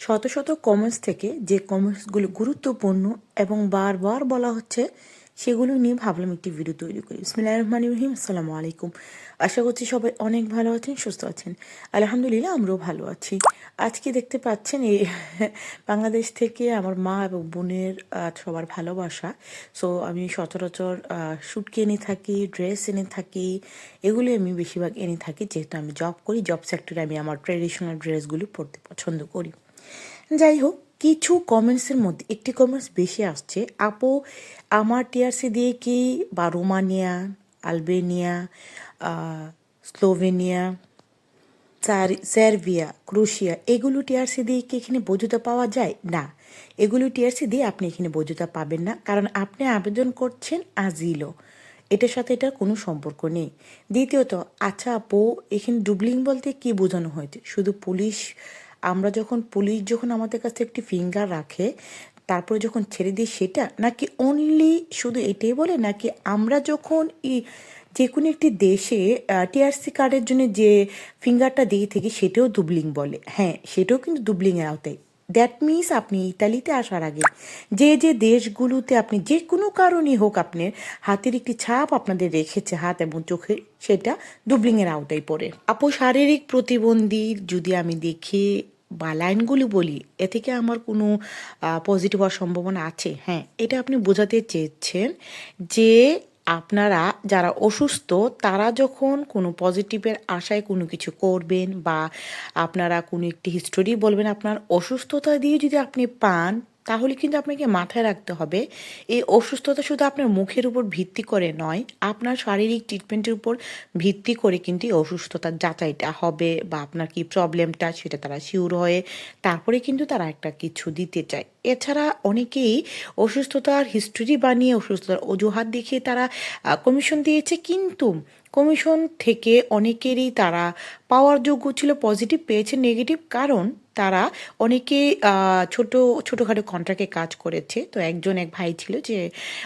শত শত কমেন্টস থেকে যে কমেন্টসগুলো গুরুত্বপূর্ণ এবং বারবার বলা হচ্ছে, সেগুলো নিয়ে ভাবলাম একটি ভিডিও তৈরি করি। বিসমিল্লাহ রহমান রহিম, আসসালামু আলাইকুম। আশা করছি সবাই অনেক ভালো আছেন, সুস্থ আছেন। আলহামদুলিল্লাহ, আমরাও ভালো আছি। আজকে দেখতে পাচ্ছেন এই বাংলাদেশ থেকে আমার মা এবং বোনের সবার ভালোবাসা। সো আমি সচরাচর শ্যুট এনে থাকি ড্রেস এনে থাকি এগুলি আমি বেশিরভাগ এনে থাকি। যেহেতু আমি জব করি জব সেক্টরে আমি আমার ট্রেডিশনাল ড্রেসগুলি পরতে পছন্দ করি। যাই হোক কিছু কমেন্টসের মধ্যে, একটি কমেন্টস বেশি আসছে। আপু, আমার টিআরসি দিয়ে কি বা রোমানিয়া, আলবেনিয়া স্লোভেনিয়া, সার- সার্বিয়া, ক্রোশিয়া, এগুলো টিআরসি দিয়ে কি এখানে বৈধতা পাওয়া যায়? না। এগুলো টিআরসি দিয়ে আপনি এখানে বৈধতা পাবেন না, কারণ আপনি আবেদন করছেন আজিলো এটার সাথে এটার কোনো সম্পর্ক নেই। দ্বিতীয়ত আচ্ছা আপু, এখানে ডুবলিং বলতে কি বোঝানো হয়েছে? শুধু পুলিশ আমরা যখন পুলিশ যখন আমাদের কাছে একটি ফিঙ্গার রাখে, তারপরে যখন ছেড়ে দিই সেটা, নাকি অনলি শুধু এটাই বলে? নাকি আমরা যখন ই যে কোনো একটি দেশে টিআরসি কার্ডের জন্য যে ফিঙ্গারটা দিয়ে থাকি সেটাও দুবলিং বলে। হ্যাঁ সেটাও কিন্তু দুবলিংয়ের আওতায়। দ্যাট মিনস আপনি ইতালিতে আসার আগে যে যে দেশগুলোতে আপনি যে কোনো কারণেই হোক আপনার হাতের একটি ছাপ আপনাদের রেখেছে হাত এবং চোখে, সেটা দুবলিংয়ের আওতায় পড়ে। আপু, শারীরিক প্রতিবন্ধী যদি আমি দেখি বা লাইনগুলি বলি, এ থেকে আমার কোনো পজিটিভ হওয়ার সম্ভাবনা আছে? হ্যাঁ এটা আপনি বোঝাতে চেয়েছেন যে আপনারা যারা অসুস্থ, তারা যখন কোনো পজিটিভের আশায় কোনো কিছু করবেন বা আপনারা কোনো একটি হিস্টোরি বলবেন, আপনার অসুস্থতা দিয়ে যদি আপনি পান তাহলে কিন্তু আপনাকে মাথায় রাখতে হবে, এই অসুস্থতা শুধু আপনার মুখের উপর ভিত্তি করে নয়, আপনার শারীরিক ট্রিটমেন্টের উপর ভিত্তি করে কিন্তু এই অসুস্থতার যাচাইটা হবে বা আপনার কি প্রবলেমটা সেটা তারা শিওর হয়ে তারপরে কিন্তু তারা একটা কিছু দিতে চায়। এছাড়া অনেকেই অসুস্থতার হিস্টোরি বানিয়ে অসুস্থতার অজুহাত দেখিয়ে তারা কমিশন দিয়েছে কিন্তু কমিশন থেকে অনেকেরই তারা পাওয়ার যোগ্য ছিল পজিটিভ পেয়েছে নেগেটিভ কারণ তারা অনেকে ছোট, ছোটোখাটো কন্ট্রাক্টে কাজ করেছে। তো একজন এক ভাই ছিল যে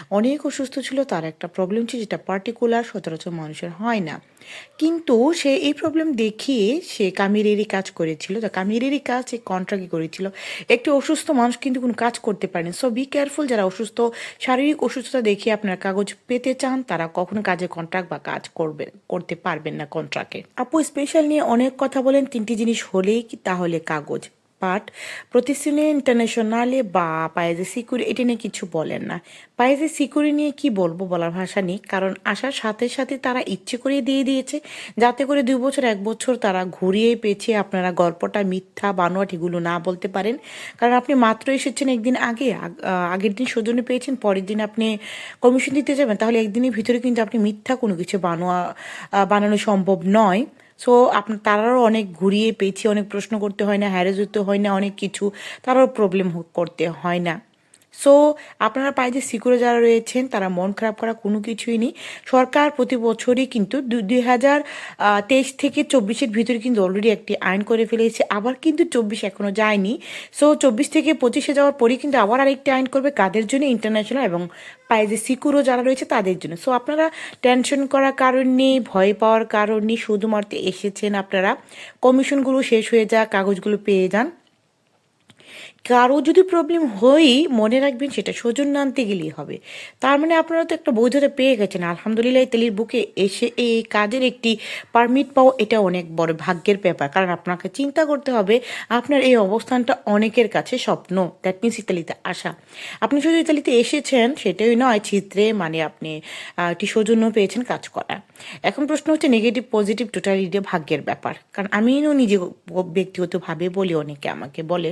অনেক অসুস্থ ছিল, তার একটা প্রবলেম ছিল যেটা পার্টিকুলার সচরাচর মানুষের হয় না। কিন্তু সে এই প্রবলেম দেখিয়ে সে কামিরেরই কাজ করেছিল। তো কামিরেরই কাজ সে কন্ট্রাক্টে করেছিল। একটি অসুস্থ মানুষ কিন্তু কোনো কাজ করতে পারেনি। সো বি কেয়ারফুল যারা অসুস্থ, শারীরিক অসুস্থতা দেখিয়ে আপনার কাগজ পেতে চান, তারা কখনো কাজে কন্ট্রাক্ট বা কাজ করবেন, করতে পারবেন না কন্ট্রাক্টে আপু স্পেশাল নিয়ে অনেক কথা বলেন, তিনটি জিনিস হলেই তাহলে কাগজ? বাট প্রতিষ্ঠানে ইন্টারন্যাশনালে বা পায়েজে সিকিউরি এটা নিয়ে কিছু বলেন না। পায়েজে সিকিউরি নিয়ে কি বলব বলার ভাষা নেই, কারণ আসার সাথে সাথে তারা ইচ্ছে করে দিয়ে দিয়েছে। যাতে করে দুই বছর, এক বছর তারা ঘুরিয়ে পেয়েছে আপনারা গল্পটা, মিথ্যা, বানোয়াট এগুলো না বলতে পারেন। কারণ আপনি মাত্র এসেছেন একদিন আগে, আগ- আগের দিন সৌজন্য পেয়েছেন, পরের দিন আপনি কমিশন দিতে যাবেন। তাহলে একদিনের ভিতরে কিন্তু আপনি মিথ্যা কোনো কিছু বানোয়া বানানো সম্ভব নয়। সো আপনার তারাও অনেক ঘুরিয়ে পেয়েছি, অনেক প্রশ্ন করতে হয় না হ্যারেজ হতে হয় না, অনেক কিছু তারাও প্রবলেম করতে হয় না। সো আপনারা পায়ে যে সিকিউরে যারা রয়েছেন, তারা মন খারাপ করা কোনো কিছুই নেই। সরকার প্রতি বছরই কিন্তু দুই হাজার তেইশ থেকে চব্বিশের ভিতরে কিন্তু অলরেডি একটি আইন করে ফেলেছে। আবার কিন্তু চব্বিশ এখনও যায়নি। সো চব্বিশ থেকে পঁচিশে যাওয়ার পরেই কিন্তু আবার আরেকটি আইন করবে কাদের জন্য? ইন্টারন্যাশনাল এবং পায়ে যে সিকিউরও যারা রয়েছে, তাদের জন্য। সো আপনারা টেনশন করার কারণ নেই, ভয় পাওয়ার কারণ নেই। শুধুমাত্র এসেছেন আপনারা। কমিশনগুলো শেষ হয়ে যাক, কাগজগুলো পেয়ে যান। কারও যদি প্রবলেম হয়ই মনে রাখবেন সেটা সৌজন্য আনতে গেলেই হবে। তার মানে আপনারা তো একটা বৈধতা পেয়ে গেছেন। আলহামদুলিল্লাহ ইতালির বুকে এসে এই কাজের একটি পারমিট পাওয়া এটা অনেক বড় ভাগ্যের ব্যাপার। কারণ আপনাকে চিন্তা করতে হবে, আপনার এই অবস্থানটা অনেকের কাছে স্বপ্ন। দ্যাট মিনস ইতালিতে আসা। আপনি শুধু ইতালিতে এসেছেন, সেটাই নয়, চিত্রে মানে আপনি একটি সৌজন্য পেয়েছেন কাজ করা এখন প্রশ্ন হচ্ছে নেগেটিভ পজিটিভ টোটালি এটা ভাগ্যের ব্যাপার। কারণ আমিও নিজে ব্যক্তিগতভাবে বলি, অনেকে আমাকে বলে,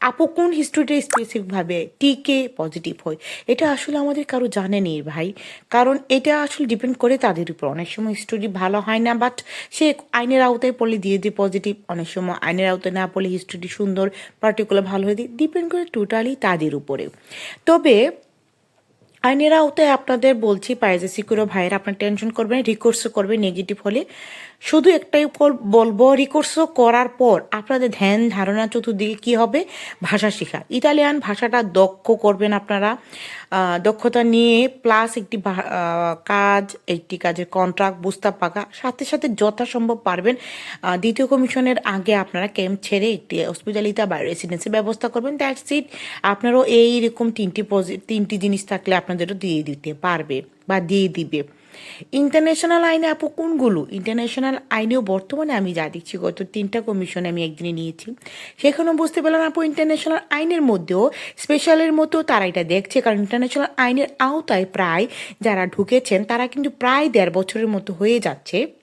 আপু কোন হিস্ট্রিটা স্পেসিফিকভাবে টিকে পজিটিভ হয়? এটা আসলে আমাদের কারও জানে নেই ভাই। কারণ এটা আসলে ডিপেন্ড করে তাদের উপর। অনেক সময় হিস্ট্রি ভালো হয় না বাট সে আইনের আওতায় পড়লে দিয়ে দিয়ে পজিটিভ অনেক সময় আইনের আওতায় না পড়লে হিস্ট্রিটি সুন্দর পার্টিকুলার ভালো হয়ে দিয়ে। ডিপেন্ড করে টোটালি তাদের উপরে তবে আইনের আওতায় আপনাদের বলছি পাইজে সিকিউরো ভাইয়ের আপনার টেনশন করবেন রিকোর্সও করবেন নেগেটিভ হলে। শুধু একটাই বলব রিকোর্সও করার পর আপনাদের ধ্যান, ধারণা, চতুর্দিকে কি হবে? ভাষা শেখা। ইতালিয়ান ভাষাটা দক্ষ করবেন আপনারা। দক্ষতা নিয়ে প্লাস একটি কাজ, একটি কাজের কন্ট্রাক্ট বুঝতে পাকা, সাথে সাথে যথাসম্ভব পারবেন। দ্বিতীয় কমিশনের আগে আপনারা ক্যাম্প ছেড়ে একটি হসপিটালিতে বা রেসিডেন্সি ব্যবস্থা করবেন। দ্যাটস ইট আপনারও এইরকম তিনটি তিনটি জিনিস থাকলে আপনাদেরও দিয়ে দিতে পারবে বা দিয়ে দিবে। ইন্টারন্যাশনাল আইনে আপু কোনগুলো? ইন্টারন্যাশনাল আইনেও বর্তমানে আমি যা দেখছি, গত তিনটা কমিশন আমি একদিনে নিয়েছি। সেখানেও বুঝতে পারলাম আপু ইন্টারন্যাশনাল আইনের মধ্যেও স্পেশালের মতো তারা এটা দেখছে, কারণ ইন্টারন্যাশনাল আইনের আওতায় প্রায় যারা ঢুকেছেন, তারা কিন্তু প্রায় দেড় বছরের মতো হয়ে যাচ্ছে।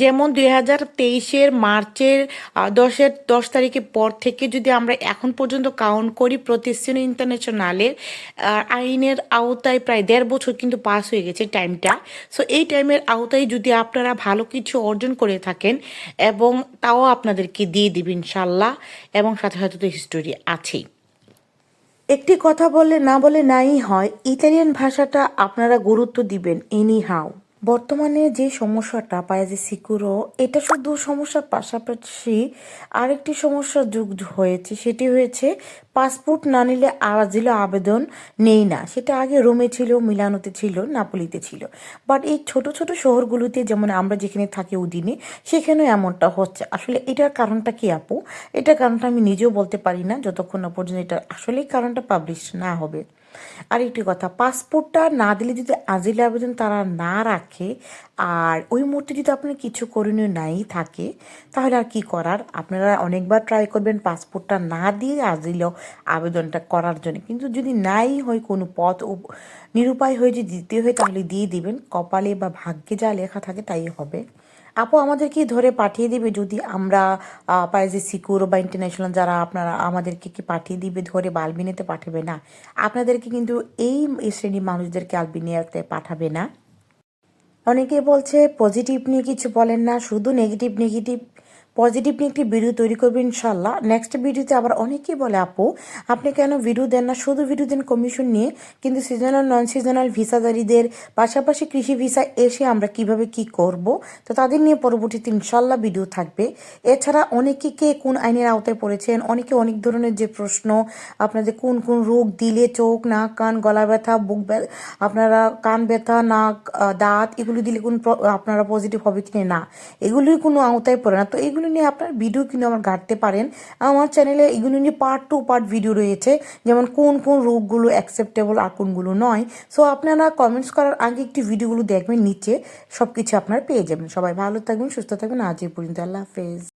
যেমন দুই হাজার তেইশের মার্চের দশের, দশ তারিখের পর থেকে যদি আমরা এখন পর্যন্ত কাউন্ট করি প্রতিষ্ঠান ইন্টারন্যাশনালের আইনের আওতায় প্রায় দেড় বছর কিন্তু পাস হয়ে গেছে টাইমটা সো এই টাইমের আওতায় যদি আপনারা ভালো কিছু অর্জন করে থাকেন এবং তাও আপনাদেরকে দিয়ে দিবেন ইনশাল্লাহ এবং সাথে সাথে তো হিস্টোরি আছেই। একটি কথা বললে না বলে নাই হয়, ইতালিয়ান ভাষাটা আপনারা গুরুত্ব দিবেন এনি হাউ বর্তমানে যে সমস্যাটা পায় যে সিকুরো এটা শুধু সমস্যার পাশাপাশি আরেকটি সমস্যা যুগ হয়েছে, সেটি হয়েছে পাসপোর্ট না নিলে আজিল আবেদন নেই না। সেটা আগে রোমে ছিল, মিলানোতে ছিল, নাপোলিতে ছিল। বাট এই ছোট ছোট শহরগুলোতে যেমন আমরা যেখানে থাকি উদিনে সেখানেও এমনটা হচ্ছে। আসলে এটার কারণটা কি আপু? এটার কারণটা আমি নিজেও বলতে পারি না, যতক্ষণ না পর্যন্ত এটা আসলেই কারণটা পাবলিশ না হবে। আর একটি কথা, পাসপোর্টটা না দিলে যদি আজিল আবেদন তারা না রাখে আর ওই মুহূর্তে যদি আপনার কিছু করণীয় নাই থাকে, তাহলে আর কি করার? আপনারা অনেকবার ট্রাই করবেন পাসপোর্টটা না দিয়ে আজিল আবেদনটা করার জন্য। কিন্তু যদি নাই হয়, কোনো পথ নিরুপায় হয়ে যদি দিতে হয়, তাহলে দিয়ে দিবেন। কপালে বা ভাগ্যে যা লেখা থাকে, তাই হবে। আপু, আমাদেরকে ধরে পাঠিয়ে দিবে যদি আমরা পাইজি সিকিউর বা ইন্টারন্যাশনাল যারা আপনারা আমাদেরকে কি পাঠিয়ে দিবে, ধরে বা আলবিনিতে পাঠাবে না? আপনাদেরকে কিন্তু এই শ্রেণির মানুষদেরকে আলবিনিয়াতে পাঠাবে না। অনেকে বলছে পজিটিভ নিয়ে কিছু বলেন না শুধু নেগেটিভ নেগেটিভ পজিটিভ নিয়ে একটি ভিডিও তৈরি করবেন ইনশাল্লাহ নেক্সট ভিডিওতে আবার অনেকেই বলে, আপু, আপনি কেন ভিডিও দেন না? শুধু ভিডিও দেন কমিশন নিয়ে। কিন্তু সিজনাল নন সিজনাল ভিসাদারীদের পাশাপাশি কৃষি ভিসা এসে আমরা কীভাবে কি করব? তো তাদের নিয়ে পরবর্তীতে ইনশাল্লাহ ভিডিও থাকবে। এছাড়া অনেকে কে কোন আইনের আওতায় পড়েছেন? অনেকে অনেক ধরনের যে প্রশ্ন, আপনাদের কোন কোন রোগ দিলে চোখ, নাক, কান, গলা ব্যথা, বুক ব্যথা, আপনারা কান ব্যথা, নাক দাঁত, এগুলো দিলে কোন আপনারা পজিটিভ হবে কিনা? না এগুলির কোনো আওতায় পড়ে না। তো এগুলো নিয়ে আপনার ভিডিও কিন্তু আমার ঘাটতে পারেন। আমার চ্যানেলে এগুলো নিয়ে পার্ট টু পার্ট ভিডিও রয়েছে। যেমন কোন কোন রোগগুলো অ্যাকসেপ্টেবল আর কোনগুলো নয়। সো আপনারা কমেন্টস করার আগে একটি ভিডিওগুলো দেখবেন, নিচে সব কিছু আপনারা পেয়ে যাবেন। সবাই ভালো থাকবেন, সুস্থ থাকবেন। আজ এই পর্যন্ত আল্লাহ হাফেজ।